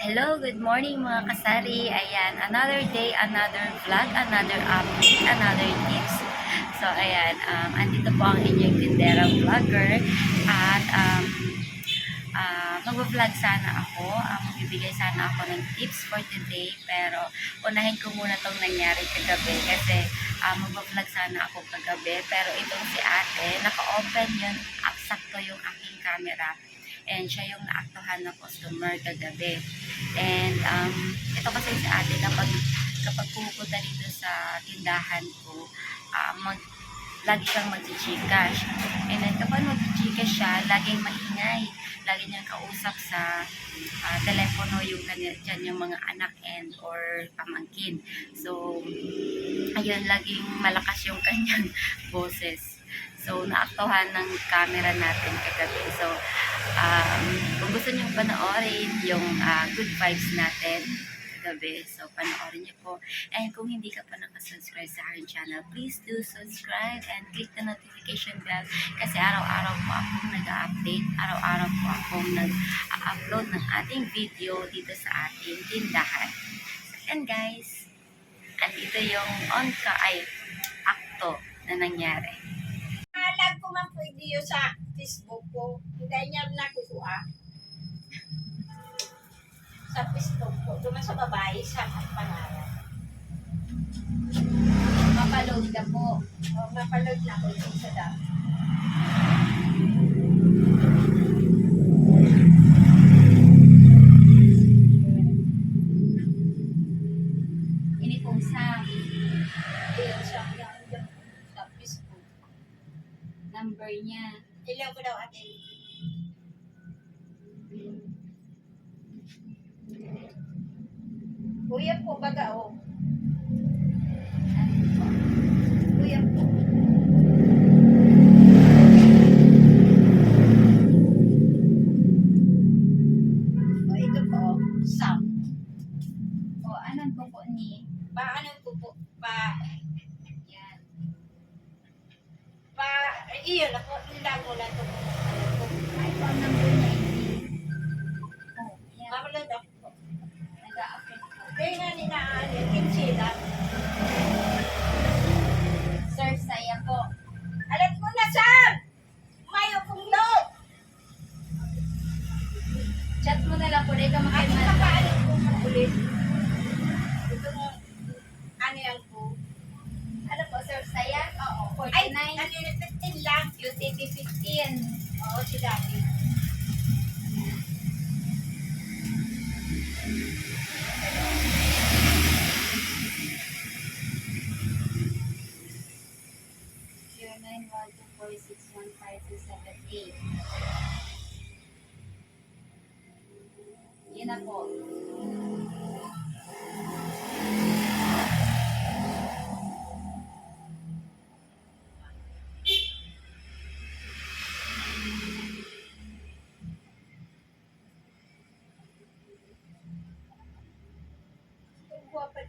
Hello, good morning mga kasari. Ayan, another day, another vlog, another update, another tips. So, ayan, um, andito po ang inyong tinderang vlogger. At, um, uh, mag-vlog sana ako. Um, magbibigay sana ako ng tips for today. Pero, unahin ko muna itong nangyari kagabi. Kasi, um, mag-vlog sana ako kagabi. Pero, itong si ate, naka-open yun. Sakto yung aking camera. And siya yung naaktuhan na customer kagabi. And um, ito kasi si ate, kapag, kapag pupunta dito sa tindahan ko, ah, mag, lagi siyang mag-gcash. And then kapag mag-gcash siya, laging maingay. Lagi niyang kausap sa ah, telepono yung kanya, yung mga anak and or pamangkin. So, ayun, laging malakas yung kanyang boses. So, naaktuhan ng camera natin kagabi. So, um, kung gusto niyo panoorin yung ah, good vibes natin gabi, so panoorin niyo po. And kung hindi ka pa nakasubscribe sa aking channel, please do subscribe and click the notification bell kasi araw-araw po akong nag-update, araw-araw po akong nag-upload ng ating video dito sa ating tindahan. So, and guys, andito yung on ka ay akto na nangyari. Alam ko man po video sa Facebook ko. Hindi niya nakukuha. Sa Facebook ko. Doon sa babae, sa pangalan. Mapaload ka po. O, mapaload na yung sa dami. Number niya. Ilan ko daw ate. Kuya po, baga o. Kuya po. Iyon ako, nilang ko lang ito. Ay, po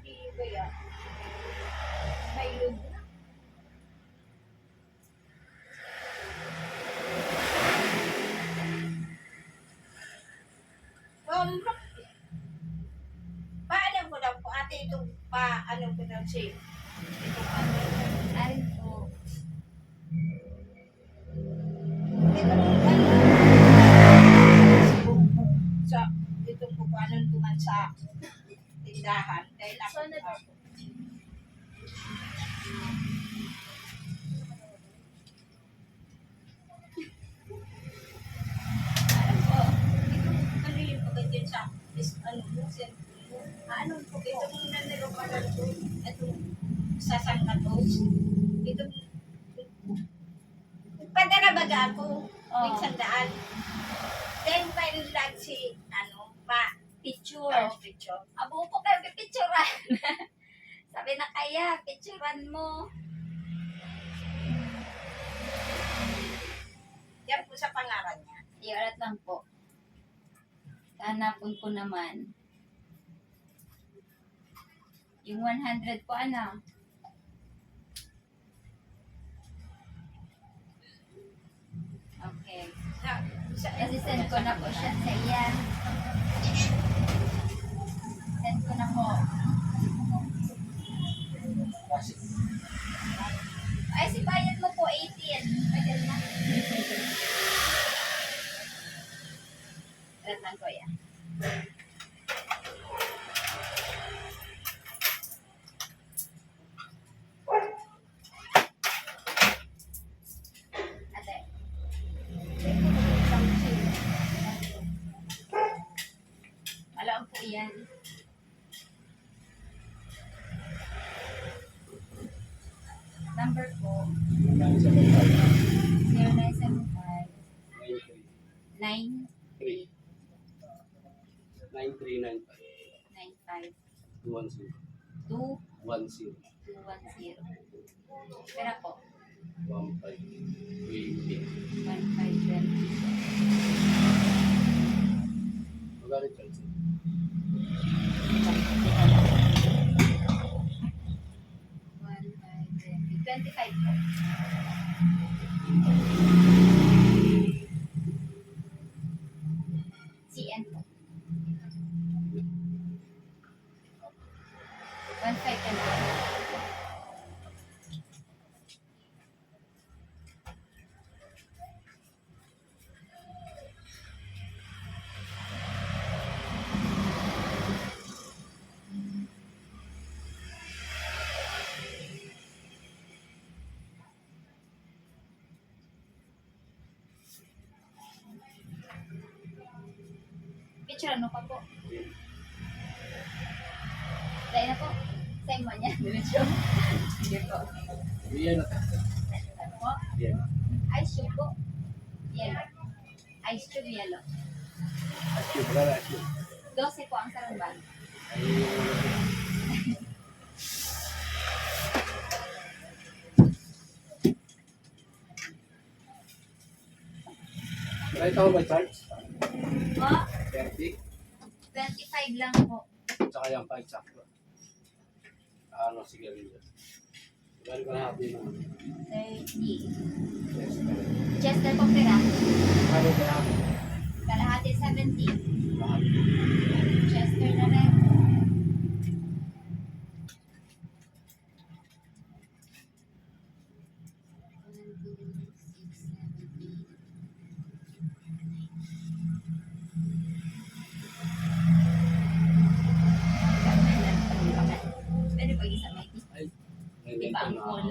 Ito po yan? May na. Um, paano ko lang po ate itong pa ano ko lang si itong ano Ay po. itong ano sa itong tindahan dahil ako So, ako. Ano ano is ano po, sen- Ah, ano po, itong nanalo pa lang po, itong sasangkatos, itong Pagkarabaga ako, Oo. may sandaan. Then, mayroon lang si, ano, pa, Picture. oh, picture. Abo po kayo pipicturan. Sabi na kaya, picturean mo. Yan po sa pangalan niya. Iulat lang po. Hanapon ko naman. Yung 100 po ano? Okay. Sa, sa, Kasi send ko na po siya sa iyan. Ay, si bayad mo po 18. Number po, 0975 9 95 2 210. Pera po, 1520. One, Picture ano pa po? Dahil na po. Sa imo niya. Diretso. Sige po. Ano po? Ice cube po. Yellow. Ice cube yellow. 12 po ang sarambang. Kahit ako may charge? Po? 30? 25 lang po. Tsaka yung 5 sakto. Ano, sige rin yun. Gano'n ka natin ng 30. test. Chester po pera. Ano ka natin? Kalahati 70. Lahat.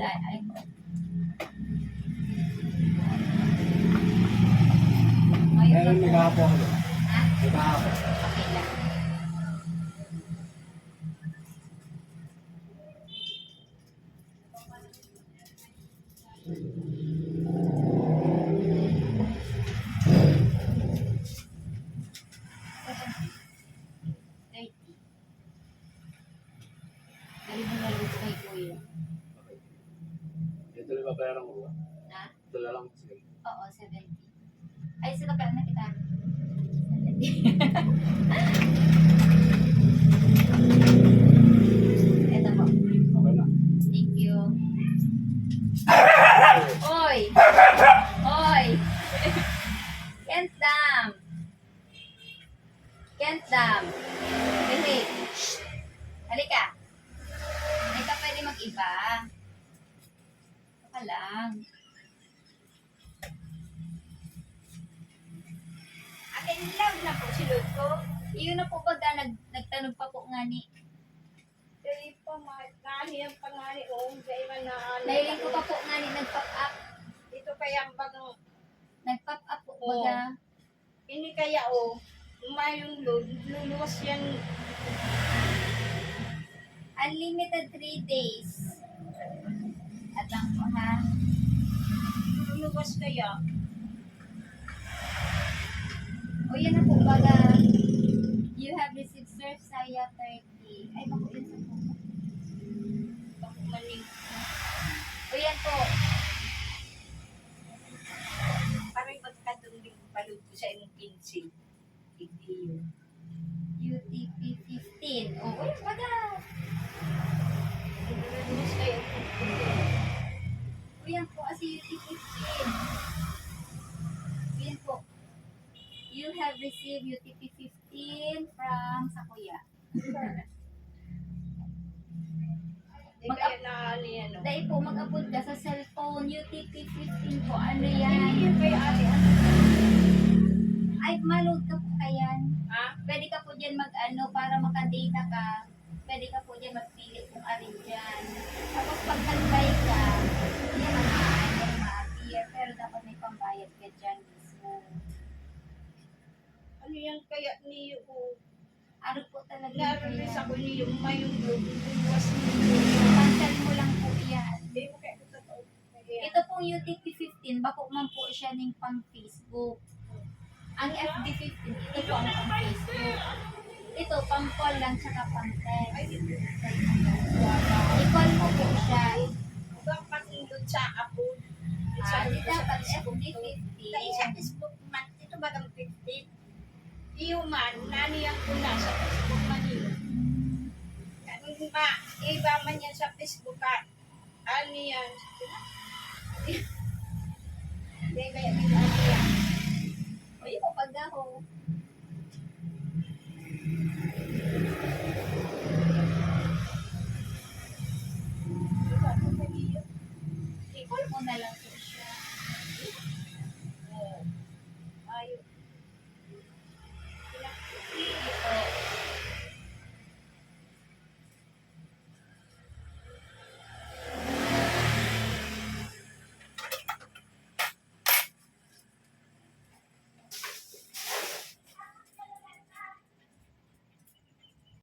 Kulay? Ay, Ngayon may po. kahapon ako. doon. Ha? May. Okay lang. Thirty. Dali mo na lang kay Kuya. Okay. Ito lang babayaran ko ba? Ha? Ito na lang. Sige. Oo, 70. Ay, sino pa na kita? 70. Ito po. Thank you. Oy! Oy! Can't dam! Can't dam! Behave. Shh! Halika. Hindi ka pwede mag-iba. Baka lang. Lang na po si ko. Iyon na po baga nag, nagtanong pa po nga ni. Kaya pa, nani ang pangani o, kaya man na. Nahiling ko pa po nga ni nag-pop up. Ito kaya ang bagang, Nag-pop up po Oo. baga. ini kaya o, mayroong load, luluwas yan. Unlimited 3 days. At lang po ha. Luluwas kaya. O yan na po baga. You have received Sir Saya 30. Ay, bako yun sa po. Bako maning, O yan po. parang magkatong balog ko sa imong 15. Hindi yun. UTP 15. O, o yan baga. Luluwas kaya. O yan po kasi UTP 15. O yan po. You have received UTP 15 from Sakuya. O. Dahil po mag-upload ka sa cellphone, UTP 15 po, ano Hindi yan? Ay, maload ka po kayan. Ha? pwede ka po dyan mag ano, para makadata ka, pwede ka po dyan magpili kung alin dyan. Ano yan kaya niyo ko? Ano po talaga Naralis yan? ako niyo may yung buwas niyo. Cancel mo lang po yan. Hindi mo kaya totoo. Ito pong UTP 15, bako man po siya ng pang Facebook. Ang FB 15, ito po ang pang Facebook. Ito, pang call lang, tsaka pang text. I-call mo po siya. Huwag patindot sa apo. Ah, di dapat Facebook FB to. Dahil sa 15. Facebook man, ito ba ang 15? Iyo man, nani ang kuna sa Facebook man yun. Kanong ma, iba man yan sa Facebook ka. Ano yan? Hindi kaya may ano yan. O, yun may iyo. I-call mo na lang